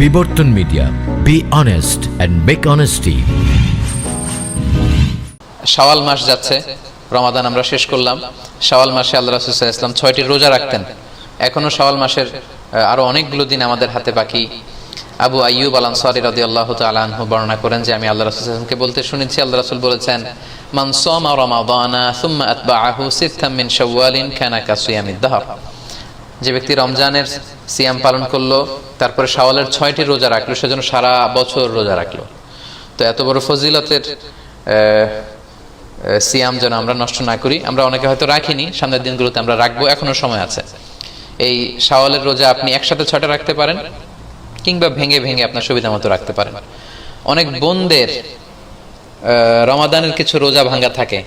Bibartan media be honest and make honesty Shawwal মাস যাচ্ছে রমাদান আমরা শেষ করলাম। শাওয়াল মাসে আল্লাহ রাসূল রাসুল্লাহ ইসলাম ছয়টি রোজা রাখতেন। এখনও শাওয়াল মাসের আরও অনেকগুলো দিন আমাদের হাতে বাকি। আবু আইয়ুব আল আনসারী রাদিয়াল্লাহু তাআলা আনহু বর্ণনা করেন যে আমি আল্লাহ রাসূল সাল্লাল্লাহু রাসুলকে বলতে শুনেছি আল্লাহ রাসূল বলেছেন মান সামা রমাদানা সুম্মা আতবাআহু সিত্তাম মিন শাওয়ালিন কানা কাসিয়ামিদ দাহর। যে ব্যক্তি রমজানের সিয়াম পালন করল, তারপরে শাওয়ালের ছয়টি রোজা রাখল, সেজন্য সারা বছর রোজা রাখল। তো এত বড় ফজিলতের সিয়াম যেন আমরা নষ্ট না করি, আমরা অনেকে হয়তো রাখিনি, সামনের দিনগুলোতে আমরা রাখব, এখনও সময় আছে। এই শাওয়ালের রোজা আপনি একসাথে ছয়টা রাখতে পারেন, কিংবা ভেঙে ভেঙে আপনার সুবিধা মতো রাখতে পারেন। অনেক বোনদের রমাদানের কিছু রোজা ভাঙ্গা থাকে।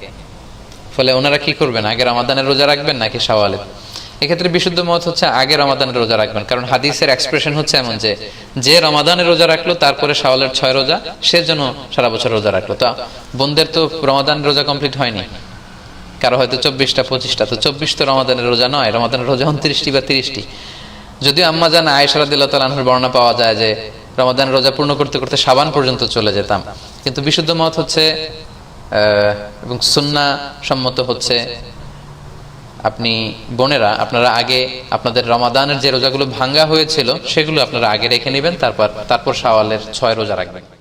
ফলে ওনারা কি করবেন, আগে রমাদানের রোজা রাখবেন নাকি শাওয়ালের? এক্ষেত্রে বিশুদ্ধ মত হচ্ছে আগে রমাদানের রোজা রাখবেন, কারণ হাদিসের এক্সপ্রেশন হচ্ছে এমন যে যে রমাদানের রোজা রাখল, তারপরে শাওয়ালের ছয় রোজা, সে জন্য সারা বছর রোজা রাখল। তো বোনদের তো রমাদান রোজা কমপ্লিট হয়নি। কারও হয়তো চব্বিশটা, পঁচিশটা, তো চব্বিশ তো রমাদানের রোজা নয়, রমাদানের রোজা উনত্রিশটি বা তিরিশটি। যদিও আম্মা জান আয়েশারা দিল্লা তালাহুর বর্ণনা পাওয়া যায় যে রমাদান রোজা পূর্ণ করতে করতে সাবান পর্যন্ত চলে যেতাম। কিন্তু বিশুদ্ধ মত হচ্ছে এবং সুন্না সম্মত হচ্ছে আপনি বোনেরা, আপনারা আগে আপনাদের রমাদানের যে রোজাগুলো ভাঙ্গা হয়েছিল, সেগুলো আপনারা আগে রেখে নেবেন, তারপর তারপর সাওয়ালের ছয় রোজা রাখবেন।